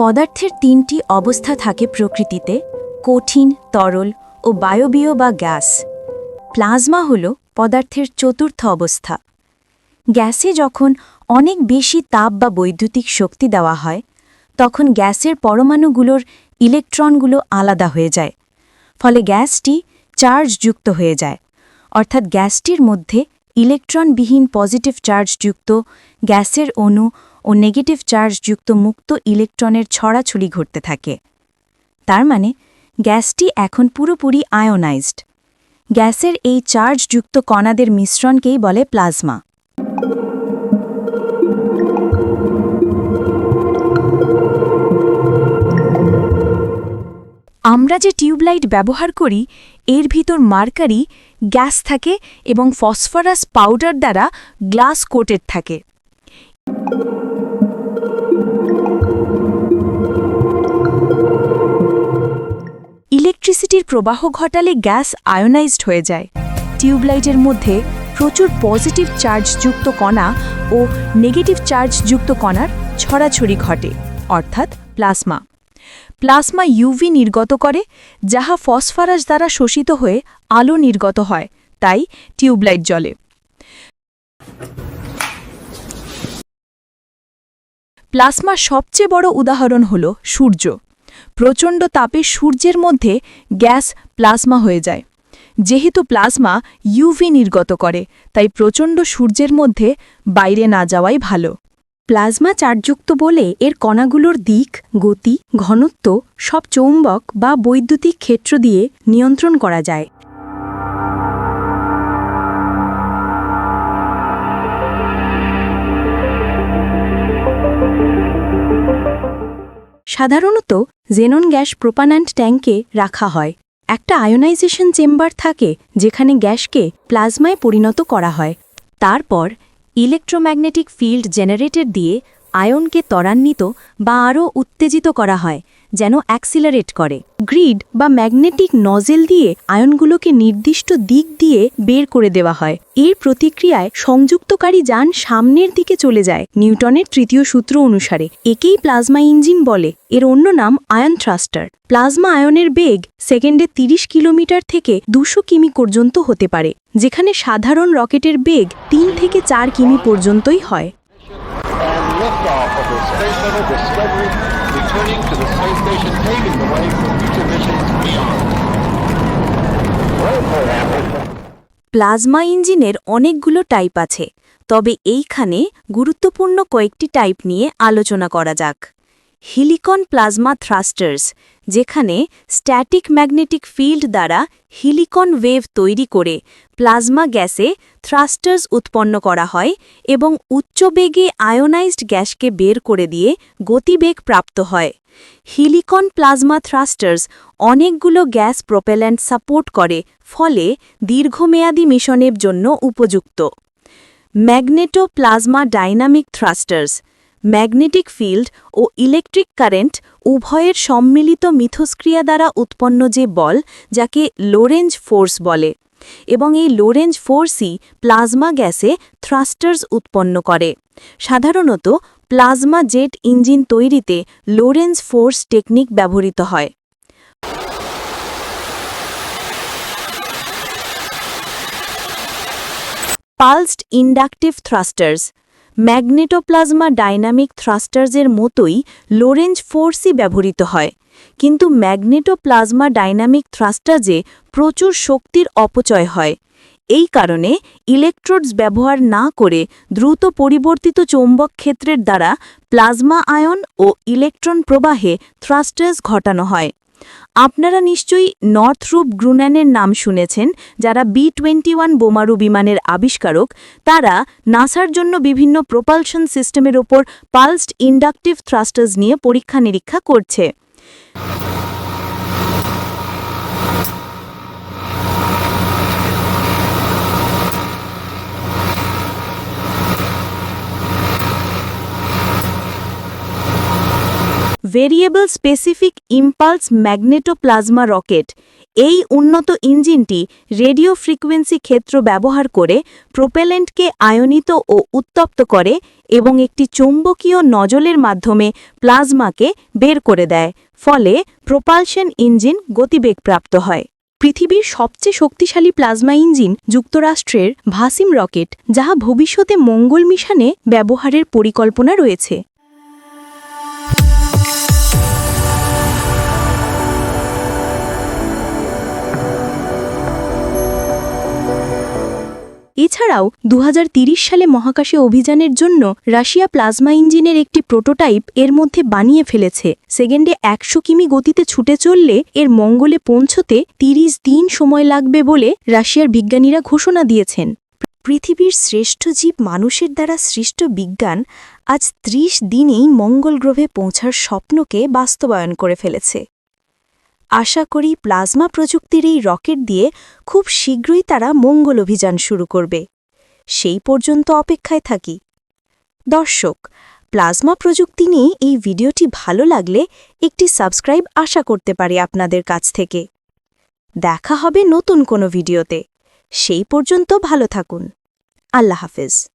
পদার্থের তিনটি অবস্থা থাকে প্রকৃতিতে, কঠিন, তরল ও বায়বীয় বা গ্যাস। প্লাজমা হল পদার্থের চতুর্থ অবস্থা। গ্যাসে যখন অনেক বেশি তাপ বা বৈদ্যুতিক শক্তি দেওয়া হয়, তখন গ্যাসের পরমাণুগুলোর ইলেকট্রনগুলো আলাদা হয়ে যায়। ফলে গ্যাসটি চার্জযুক্ত হয়ে যায়। অর্থাৎ গ্যাসটির মধ্যে ইলেকট্রনবিহীন পজিটিভ চার্জযুক্ত গ্যাসের অণু ও নেগেটিভ চার্জযুক্ত মুক্ত ইলেকট্রনের ছড়াছড়ি ঘটতে থাকে। তার মানে গ্যাসটি এখন পুরোপুরি আয়োনাইজড। গ্যাসের এই চার্জযুক্ত কণাদের মিশ্রণকেই বলে প্লাজমা। আমরা যে টিউবলাইট ব্যবহার করি, এর ভিতর মার্কারি গ্যাস থাকে এবং ফসফরাস পাউডার দ্বারা গ্লাস কোটেড থাকে। প্রবাহ ঘটালে গ্যাস আয়োনাইজড হয়ে যায়। টিউবলাইটের মধ্যে প্রচুর পজিটিভ চার্জযুক্ত কণা ও নেগেটিভ চার্জযুক্ত কণার ছড়াছড়ি ঘটে, অর্থাৎ প্লাজমা। প্লাজমা ইউভি নির্গত করে, যাহা ফসফরাস দ্বারা শোষিত হয়ে আলো নির্গত হয়, তাই টিউবলাইট জ্বলে। প্লাজমার সবচেয়ে বড় উদাহরণ হল সূর্য। প্রচণ্ড তাপে সূর্যের মধ্যে গ্যাস প্লাজমা হয়ে যায়। যেহেতু প্লাজমা ইউভি নির্গত করে, তাই প্রচণ্ড সূর্যের মধ্যে বাইরে না যাওয়াই ভালো। প্লাজমা চার্জযুক্ত বলে এর কণাগুলোর দিক, গতি, ঘনত্ব সব চৌম্বক বা বৈদ্যুতিক ক্ষেত্র দিয়ে নিয়ন্ত্রণ করা যায়। সাধারণত জেনন গ্যাস প্রোপানান্ট ট্যাঙ্কে রাখা হয়। একটা আয়োনাইজেশন চেম্বার থাকে, যেখানে গ্যাসকে প্লাজমায় পরিণত করা হয়। তারপর, ইলেকট্রোম্যাগনেটিক ফিল্ড জেনারেটর দিয়ে আয়নকে ত্বরান্বিত বা আরও উত্তেজিত করা হয়, যেন অ্যাক্সিলারেট করে। গ্রিড বা ম্যাগনেটিক নজেল দিয়ে আয়নগুলোকে নির্দিষ্ট দিক দিয়ে বের করে দেওয়া হয়। এর প্রতিক্রিয়ায় সংযুক্তকারী যান সামনের দিকে চলে যায়, নিউটনের তৃতীয় সূত্র অনুসারে। একেই প্লাজমা ইঞ্জিন বলে। এর অন্য নাম আয়ন থ্রাস্টার। প্লাজমা আয়নের বেগ সেকেন্ডে ৩০ কিলোমিটার থেকে দুশো কিমি পর্যন্ত হতে পারে, যেখানে সাধারণ রকেটের বেগ তিন থেকে চার কিমি পর্যন্তই হয়। Liftoff of the Space Shuttle Discovery, returning to the space station, paving the way for future missions beyond. Plasma ইঞ্জিনের অনেকগুলো টাইপ আছে তবে এইখানে গুরুত্বপূর্ণ কয়েকটি টাইপ নিয়ে আলোচনা করা যাক হিলিকন প্লাজমা থ্রাস্টার্স, যেখানে স্ট্যাটিক ম্যাগনেটিক ফিল্ড দ্বারা হিলিকন ওয়েভ তৈরি করে প্লাজমা গ্যাসে থ্রাস্টার্স উৎপন্ন করা হয় এবং উচ্চবেগে আয়োনাইজড গ্যাসকে বের করে দিয়ে গতিবেগ প্রাপ্ত হয়। হিলিকন প্লাজমা থ্রাস্টার্স অনেকগুলো গ্যাস প্রোপেল্যান্ট সাপোর্ট করে, ফলে দীর্ঘমেয়াদী মিশনের জন্য উপযুক্ত। Magneto plasma dynamic thrusters magnetic field ও ইলেকট্রিক কারেন্ট উভয়ের সম্মিলিত মিথস্ক্রিয়া দ্বারা উৎপন্ন যে বল, যাকে লোরেঞ্জ ফোর্স বলে, এবং এই লোরেঞ্জ ফোর্সই প্লাজমা গ্যাসে থ্রাস্টার্স উৎপন্ন করে। সাধারণত, প্লাজমা জেট ইঞ্জিন তৈরিতে লোরেঞ্জ ফোর্স টেকনিক ব্যবহৃত হয়। Pulsed inductive thrusters magnetoplasma dynamic থ্রাস্টার্সের মতোই লোরেঞ্জ ফোর্সই ব্যবহৃত হয়। কিন্তু ম্যাগনেটোপ্লাজমা ডাইনামিক থ্রাস্টার্সে প্রচুর শক্তির অপচয় হয়। এই কারণে ইলেকট্রোডস ব্যবহার না করে দ্রুত পরিবর্তিত চৌম্বক ক্ষেত্রের দ্বারা প্লাজমা আয়ন ও ইলেকট্রন প্রবাহে থ্রাস্টার্স ঘটানো হয়। আপনারা নিশ্চয়ই নর্থরুপ গ্রুন্যানের নাম শুনেছেন, যারা বি টোয়েন্টি ওয়ান বোমারু বিমানের আবিষ্কারক। তারা নাসার জন্য বিভিন্ন প্রোপালশন সিস্টেমের ওপর পালসড ইন্ডাকটিভ থ্রাস্টার্স নিয়ে পরীক্ষা নিরীক্ষা করছে। Variable specific impulse magnetoplasma rocket, এই উন্নত ইঞ্জিনটি রেডিও ফ্রিকোয়েন্সি ক্ষেত্র ব্যবহার করে প্রোপেলেন্টকে আয়নিত ও উত্তপ্ত করে এবং একটি চৌম্বকীয় নজলের মাধ্যমে প্লাজমাকে বের করে দেয়, ফলে প্রোপালশন ইঞ্জিন গতিবেগপ্রাপ্ত হয়। পৃথিবীর সবচেয়ে শক্তিশালী প্লাজমা ইঞ্জিন যুক্তরাষ্ট্রের ভাসিম রকেট, যাহা ভবিষ্যতে মঙ্গল মিশনে ব্যবহারের পরিকল্পনা রয়েছে। এছাড়াও দু সালে মহাকাশে অভিযানের জন্য রাশিয়া প্লাজমা ইঞ্জিনের একটি প্রোটোটাইপ এর মধ্যে বানিয়ে ফেলেছে। সেকেন্ডে একশো কিমি গতিতে ছুটে চললে এর মঙ্গলে পৌঁছতে ৩০ দিন সময় লাগবে বলে রাশিয়ার বিজ্ঞানীরা ঘোষণা দিয়েছেন। পৃথিবীর শ্রেষ্ঠ জীব মানুষের দ্বারা সৃষ্ট বিজ্ঞান আজ ত্রিশ দিনেই মঙ্গল গ্রহে পৌঁছার স্বপ্নকে বাস্তবায়ন করে ফেলেছে। আশা করি প্লাজমা প্রযুক্তির এই রকেট দিয়ে খুব শীঘ্রই তারা মঙ্গল অভিযান শুরু করবে। সেই পর্যন্ত অপেক্ষায় থাকি। দর্শক, প্লাজমা প্রযুক্তি নিয়ে এই ভিডিওটি ভালো লাগলে একটি সাবস্ক্রাইব আশা করতে পারি আপনাদের কাছ থেকে। দেখা হবে নতুন কোনো ভিডিওতে। সেই পর্যন্ত ভালো থাকুন। আল্লাহ হাফেজ।